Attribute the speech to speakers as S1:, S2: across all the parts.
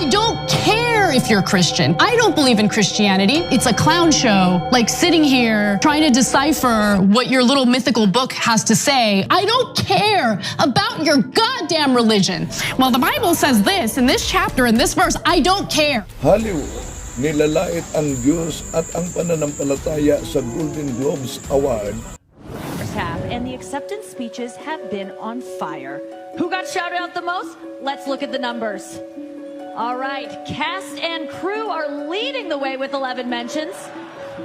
S1: I don't care if you're Christian. I don't believe in Christianity. It's a clown show, like sitting here trying to decipher what your little mythical book has to say. I don't care about your goddamn religion. Well, the Bible says this in this chapter, in this verse, I don't care.
S2: Hollywood, nilalait ang Diyos at ang pananampalataya sa Golden Globes Award
S3: first half, and the acceptance speeches have been on fire. Who got shouted out the most? Let's look at the numbers. All right, cast and crew are leading the way with 11 mentions.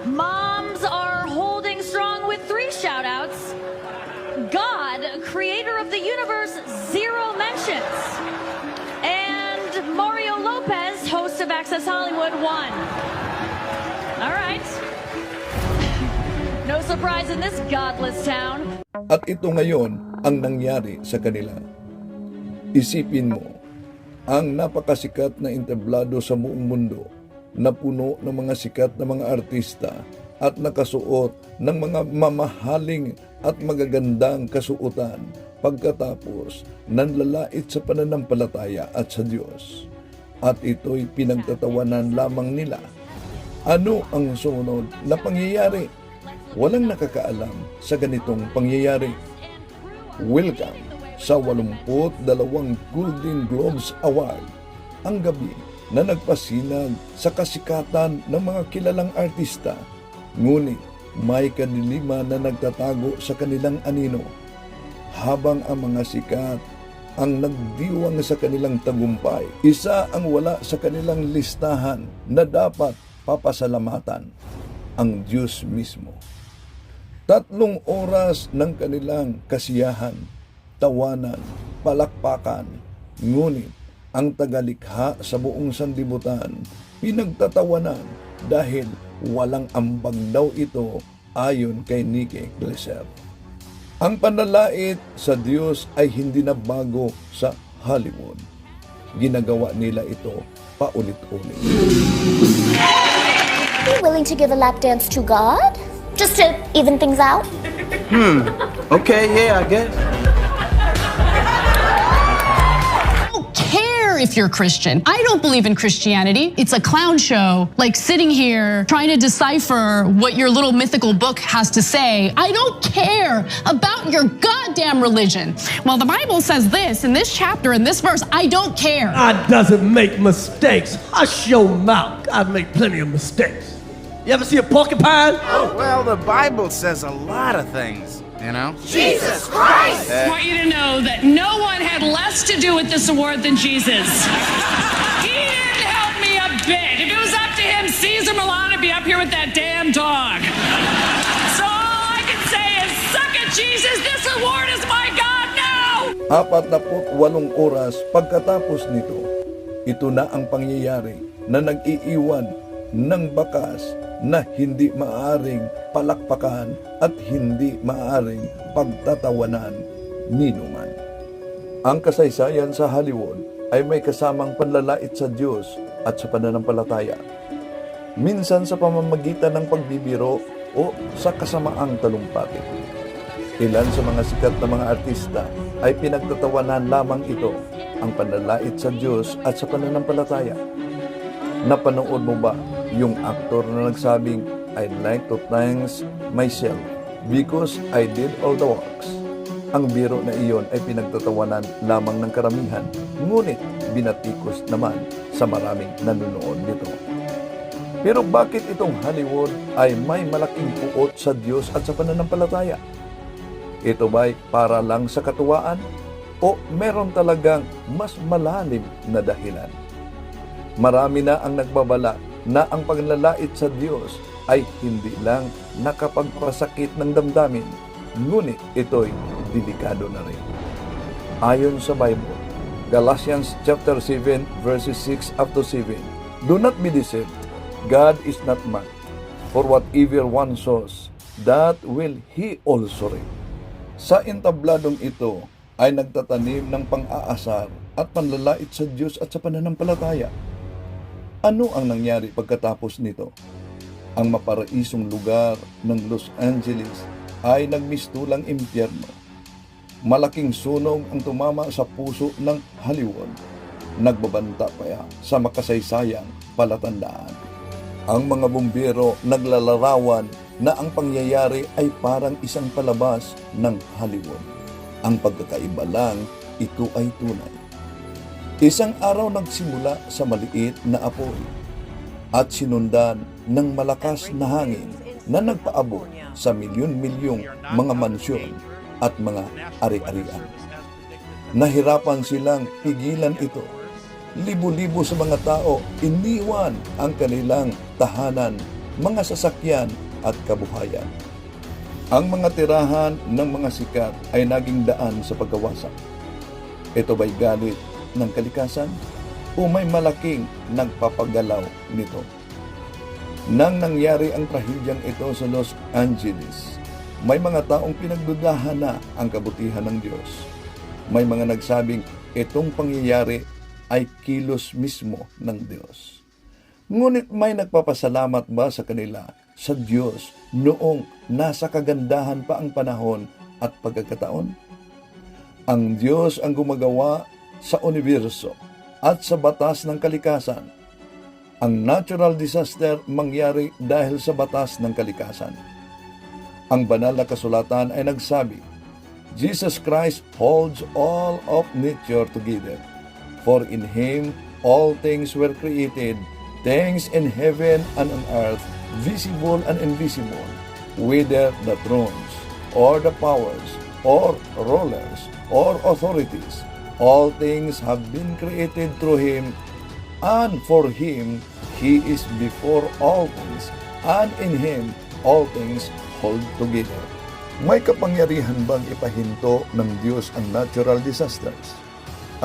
S3: Moms are holding strong with three shout outs. God, creator of the universe, zero mentions. And Mario Lopez, host of Access Hollywood, one. All right. No surprise in this godless town.
S2: at ito ngayon ang nangyari sa kanila. Isipin mo, ang napakasikat na entablado sa buong mundo na puno ng mga sikat na mga artista at nakasuot ng mga mamahaling at magagandang kasuotan pagkatapos nanlalait sa pananampalataya at sa Diyos. At ito'y pinagtatawanan lamang nila. Ano ang sunod na pangyayari? Walang nakakaalam sa ganitong pangyayari. Welcome sa 82 Golden Globes Award, ang gabi na nagpasinag sa kasikatan ng mga kilalang artista. Ngunit may kadilima na nagtatago sa kanilang anino habang ang mga sikat ang nagdiwang sa kanilang tagumpay. Isa ang wala sa kanilang listahan na dapat papasalamatan ang Diyos mismo. Tatlong oras ng kanilang kasiyahan, tawanan, palakpakan. Ngunit ang tagalikha sa buong sandibutan, pinagtatawanan dahil walang ambag daw ito ayon kay Nicky Iglesias. Ang panalait sa Diyos ay hindi na bago sa Hollywood. Ginagawa nila ito paulit-ulit.
S4: Are you willing to give a lap dance to God? Just to even things out?
S5: Okay, yeah, I guess.
S1: If you're Christian. I don't believe in Christianity. It's a clown show, like sitting here trying to decipher what your little mythical book has to say. I don't care about your goddamn religion. Well, the Bible says this in this chapter, in this verse, I don't care.
S6: God doesn't make mistakes. Hush your mouth. God made plenty of mistakes. You ever see a porcupine?
S7: Oh, well, the Bible says a lot of things, you know?
S8: I want you to know that no one had less to do with this award than Jesus. He didn't help me a bit. If it was up to him, Caesar Milan would be up here with that damn dog. So all I can say is, suck it, Jesus. This award is my God now.
S2: Apat na walong oras pagkatapos nito, ito na ang pangyayari na nag-iiwan ng bakas na hindi maaring palakpakan at hindi maaring pagtatawanan ninuman. Ang kasaysayan sa Hollywood ay may kasamang panlalait sa Diyos at sa pananampalataya. Minsan sa pamamagitan ng pagbibiro o sa kasamaang talumpati. Ilan sa mga sikat na mga artista ay pinagtatawanan lamang ito ang panlalait sa Diyos at sa pananampalataya. Napanood mo ba yung aktor na nagsabing, I'd like to thanks myself because I did all the works. Ang biro na iyon ay pinagtatawanan lamang ng karamihan, ngunit binatikos naman sa maraming nanonood nito. Pero bakit itong Hollywood ay may malaking puot sa Diyos at sa pananampalataya? Ito ba'y para lang sa katuwaan o meron talagang mas malalim na dahilan? Marami na ang nagbabala na ang paglalait sa Diyos ay hindi lang nakapagpasakit ng damdamin, ngunit ito'y delikado na rin. Ayon sa Bible, Galatians chapter 7 verses 6 up to 7, Do not be deceived. God is not mocked. For whatever one sows, that will he also reap. Sa entabladong ito ay nagtatanim ng pang-aasar at panlalait sa Diyos at sa pananampalataya. Ano ang nangyari pagkatapos nito? Ang maparaisong lugar ng Los Angeles ay nagmistulang impyerno. Malaking sunog ang tumama sa puso ng Hollywood. nagbabanta pa sa makasaysayang palatandaan. Ang mga bumbero naglalarawan na ang pangyayari ay parang isang palabas ng Hollywood. Ang pagkakaiba lang, ito ay tunay. Isang araw nagsimula sa maliit na apoy at sinundan ng malakas na hangin na nagpaabot sa milyon-milyong mga mansyon at mga ari-arian. Nahirapan silang pigilan ito. Libo-libo sa mga tao iniwan ang kanilang tahanan, mga sasakyan at kabuhayan. Ang mga tirahan ng mga sikat ay naging daan sa pagkawasak. Ito ba'y galit ng kalikasan o may malaking nagpapagalaw nito? Nang nangyari ang trahedyang ito sa Los Angeles, may mga taong pinagdudahan na ang kabutihan ng Diyos. May mga nagsabing itong pangyayari ay kilos mismo ng Diyos. Ngunit may nagpapasalamat ba sa kanila sa Diyos noong nasa kagandahan pa ang panahon at pagkakataon? Ang Diyos ang gumagawa sa universo at sa batas ng kalikasan. Ang natural disaster mangyari dahil sa batas ng kalikasan. Ang banal na kasulatan ay nagsabi, Jesus Christ holds all of nature together. For in Him all things were created, things in heaven and on earth, visible and invisible, whether the thrones, or the powers, or rulers, or authorities. All things have been created through Him, and for Him He is before all things, and in Him all things hold together. May kapangyarihan bang ipahinto ng Diyos ang natural disasters?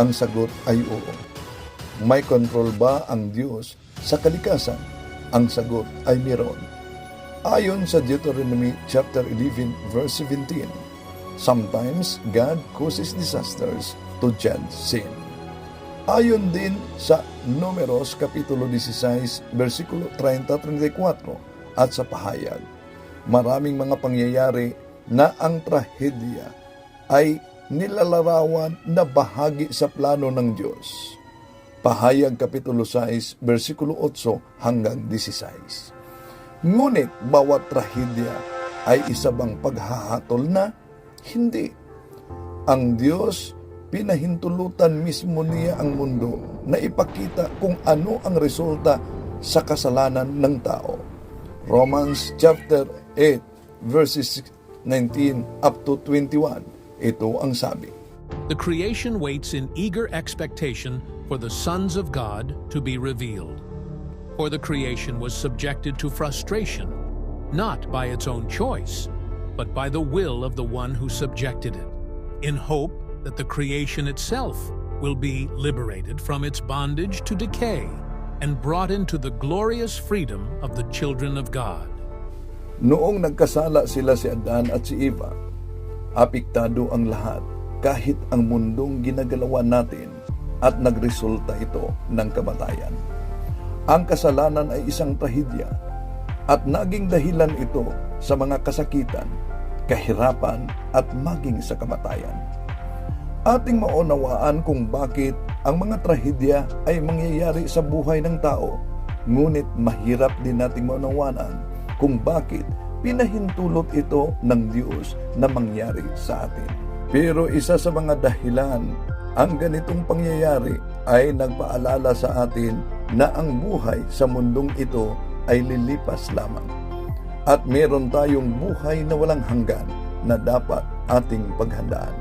S2: Ang sagot ay oo. May control ba ang Diyos sa kalikasan? Ang sagot ay meron. Ayon sa Deuteronomy chapter 11 verse 17, sometimes God causes disasters to judge sin. Ayon din sa Numeros Kapitulo 16, versikulo 30-34 at sa pahayag, maraming mga pangyayari na ang trahedya ay nilalarawan na bahagi sa plano ng Diyos. Pahayag Kapitulo 6, versikulo 8 hanggang 16. Ngunit bawat trahedya ay isa bang paghahatol na? Hindi. Ang Diyos pinahintulutan mismo niya ang mundo na ipakita kung ano ang resulta sa kasalanan ng tao. Romans chapter 8 verses 19 up to 21. Ito ang sabi.
S9: The creation waits in eager expectation for the sons of God to be revealed. For the creation was subjected to frustration, not by its own choice, but by the will of the one who subjected it, in hope that the creation itself will be liberated from its bondage to decay and brought into the glorious freedom of the children of God.
S2: Noong nagkasala sila si Adan at si Eva, apektado ang lahat kahit ang mundong ginagalawan natin at nagresulta ito ng kamatayan. Ang kasalanan ay isang trahedya at naging dahilan ito sa mga kasakitan, kahirapan at maging sa kamatayan. Ating maunawaan kung bakit ang mga trahedya ay mangyayari sa buhay ng tao, ngunit mahirap din nating maunawaan kung bakit pinahintulot ito ng Diyos na mangyari sa atin. Pero isa sa mga dahilan, ang ganitong pangyayari ay nagpaalala sa atin na ang buhay sa mundong ito ay lilipas lamang. At meron tayong buhay na walang hanggan na dapat ating paghandaan.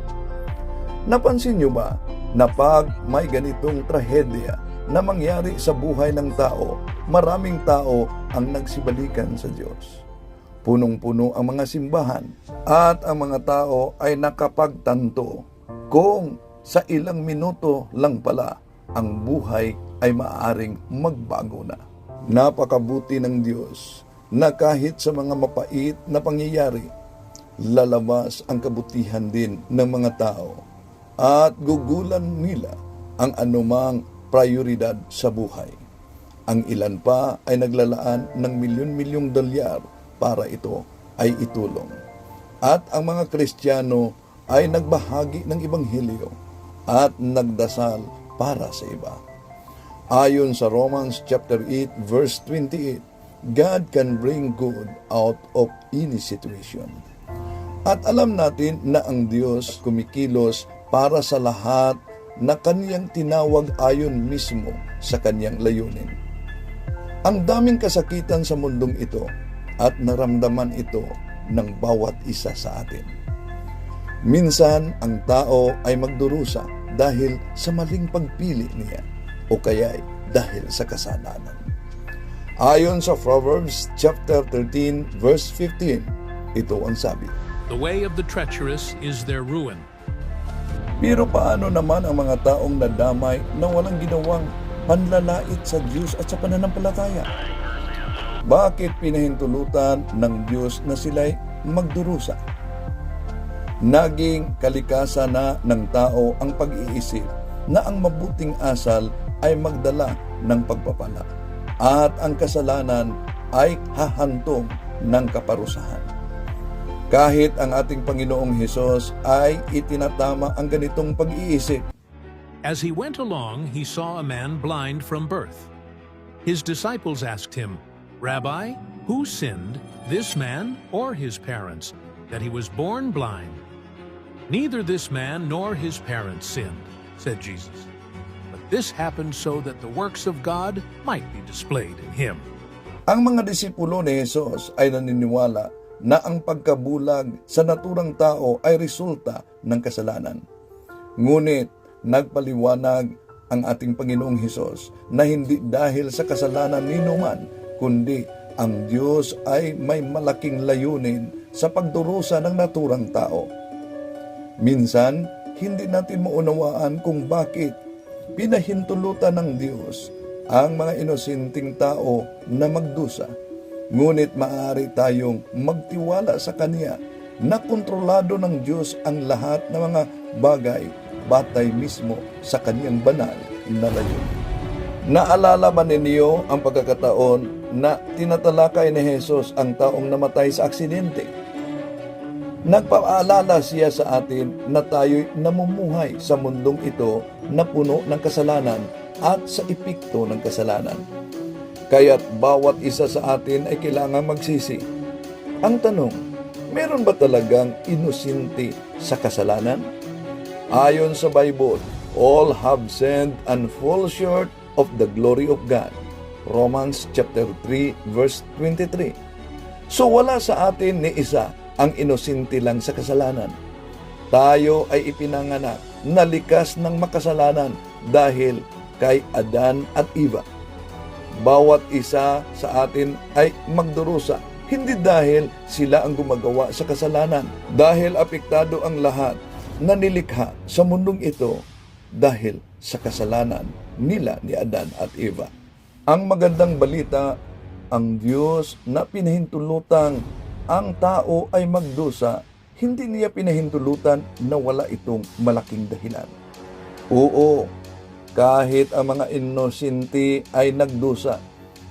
S2: Napansin niyo ba na pag may ganitong trahedya na mangyari sa buhay ng tao, maraming tao ang nagsibalikan sa Diyos. Punong-puno ang mga simbahan at ang mga tao ay nakapagtanto kung sa ilang minuto lang pala ang buhay ay maaaring magbago na. Napakabuti ng Diyos na kahit sa mga mapait na pangyayari, lalabas ang kabutihan din ng mga tao at gugulan nila ang anumang prioridad sa buhay. Ang ilan pa ay naglalaan ng milyon-milyong dolyar para ito ay itulong. At ang mga Kristiyano ay nagbahagi ng Ebanghelyo at nagdasal para sa iba. Ayon sa Romans chapter 8 verse 28, God can bring good out of any situation. At alam natin na ang Diyos kumikilos para sa lahat na kaniyang tinawag ayon mismo sa kaniyang layunin. Ang daming kasakitan sa mundong ito at naramdaman ito ng bawat isa sa atin. Minsan ang tao ay magdurusa dahil sa maling pagpili niya o kaya'y dahil sa kasalanan. Ayon sa Proverbs chapter 13 verse 15, ito ang sabi.
S9: The way of the treacherous is their ruin.
S2: Pero paano naman ang mga taong nadamay na walang ginawang panlalait sa Diyos at sa pananampalataya? Bakit pinahintulutan ng Diyos na sila'y magdurusa? Naging kalikasan na ng tao ang pag-iisip na ang mabuting asal ay magdala ng pagpapala at ang kasalanan ay hahantong ng kaparusahan. Kahit ang ating Panginoong Hesus ay itinatama ang ganitong pag-iisip,
S9: As he went along, he saw a man blind from birth. His disciples asked him, Rabbi, who sinned, this man or his parents, that he was born blind? Neither this man nor his parents sinned, said Jesus. But this happened so that the works of God might be displayed in him.
S2: Ang mga disipulo ni Jesus ay naniniwala na ang pagkabulag sa naturang tao ay resulta ng kasalanan. Ngunit nagpaliwanag ang ating Panginoong Hesus na hindi dahil sa kasalanan ni Numan, kundi ang Diyos ay may malaking layunin sa pagdurusa ng naturang tao. Minsan, hindi natin maunawaan kung bakit pinahintulutan ng Diyos ang mga inosinting tao na magdusa. Ngunit maaari tayong magtiwala sa Kanya na kontrolado ng Diyos ang lahat ng mga bagay batay mismo sa Kanyang banal na layunin. Naalala ba ninyo ang pagkakataon na tinatalakay ni Jesus ang taong namatay sa aksidente? Nagpaalala siya sa atin na tayo'y namumuhay sa mundong ito na puno ng kasalanan at sa epekto ng kasalanan. Kaya't bawat isa sa atin ay kailangang magsisi. Ang tanong, meron ba talagang inusinti sa kasalanan? Ayon sa Bible, all have sinned and fall short of the glory of God. Romans chapter 3 verse 23. So wala sa atin ni isa ang inusinti lang sa kasalanan. Tayo ay ipinanganak na likas ng makasalanan dahil kay Adan at Eva. Bawat isa sa atin ay magdurusa, hindi dahil sila ang gumagawa sa kasalanan, dahil apektado ang lahat na nilikha sa mundong ito dahil sa kasalanan nila ni Adan at Eva. Ang magandang balita, ang Diyos na pinahintulutang ang tao ay magdusa, hindi niya pinahintulutan na wala itong malaking dahilan. Oo, kahit ang mga inosente ay nagdusa,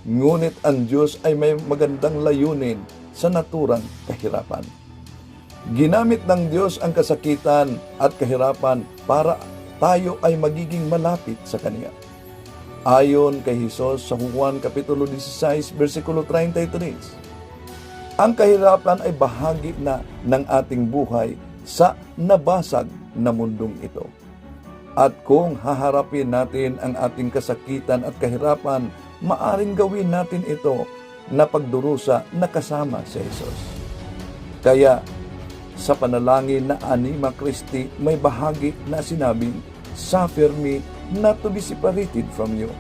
S2: ngunit ang Diyos ay may magandang layunin sa naturang kahirapan. Ginamit ng Diyos ang kasakitan at kahirapan para tayo ay magiging malapit sa Kanya. Ayon kay Jesus sa Juan Kapitulo 16, versikulo 33, ang kahirapan ay bahagi na ng ating buhay sa nabasag na mundong ito. At kung haharapin natin ang ating kasakitan at kahirapan, maaring gawin natin ito na pagdurusa na kasama si Jesus. Kaya sa panalangin na Anima Christi may bahagi na sinabing, Suffer me not to be separated from you.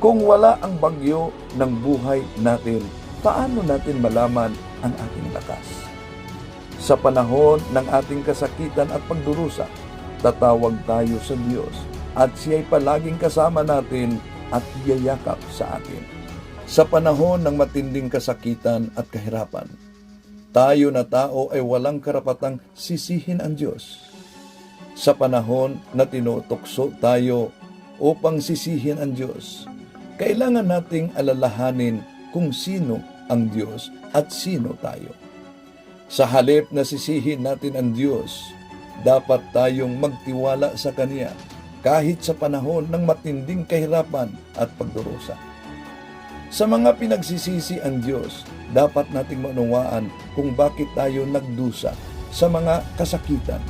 S2: Kung wala ang bagyo ng buhay natin, paano natin malaman ang ating lakas? Sa panahon ng ating kasakitan at pagdurusa, tatawag tayo sa Diyos at siya'y palaging kasama natin at yayakap sa atin. Sa panahon ng matinding kasakitan at kahirapan, tayo na tao ay walang karapatang sisihin ang Diyos. Sa panahon na tinutokso tayo upang sisihin ang Diyos, kailangan nating alalahanin kung sino ang Diyos at sino tayo. Sa halip na sisihin natin ang Diyos, dapat tayong magtiwala sa Kanya kahit sa panahon ng matinding kahirapan at pagdurusa. Sa mga pinagsisisi ang Diyos, dapat nating maunawaan kung bakit tayo nagdusa sa mga kasakitan.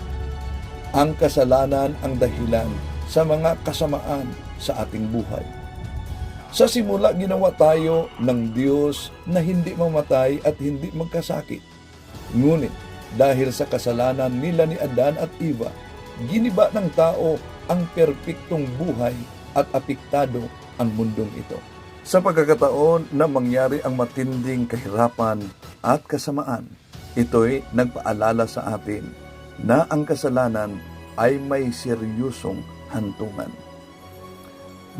S2: Ang kasalanan ang dahilan sa mga kasamaan sa ating buhay. Sa simula, ginawa tayo ng Diyos na hindi mamatay at hindi magkasakit. Ngunit, dahil sa kasalanan nila ni Adan at Eva, giniba ng tao ang perpektong buhay at apektado ang mundong ito. Sa pagkakataon na mangyari ang matinding kahirapan at kasamaan, ito'y nagpaalala sa atin na ang kasalanan ay may seryosong hantungan.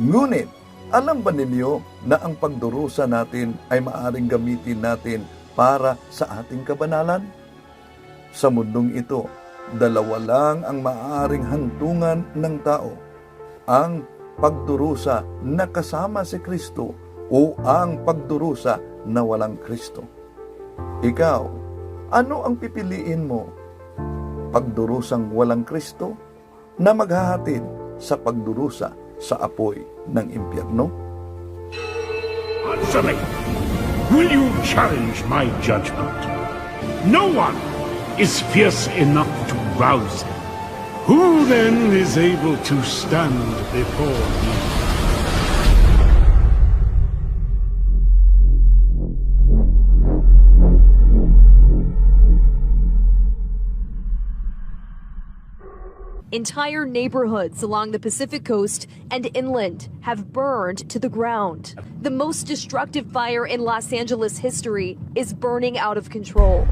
S2: Ngunit, alam ba ninyo na ang pagdurusa natin ay maaring gamitin natin para sa ating kabanalan? Sa mundong ito, dalawa lang ang maaaring hantungan ng tao. Ang pagdurusa na kasama si Kristo o ang pagdurusa na walang Kristo. Ikaw, ano ang pipiliin mo? Pagdurusang walang Kristo na maghahatid sa pagdurusa sa apoy ng impyerno?
S10: Answer me. Will you challenge my judgment? No one is fierce enough to rouse him. Who then is able to stand before me?
S11: Entire neighborhoods along the Pacific coast and inland have burned to the ground. The most destructive fire in Los Angeles history is burning out of control.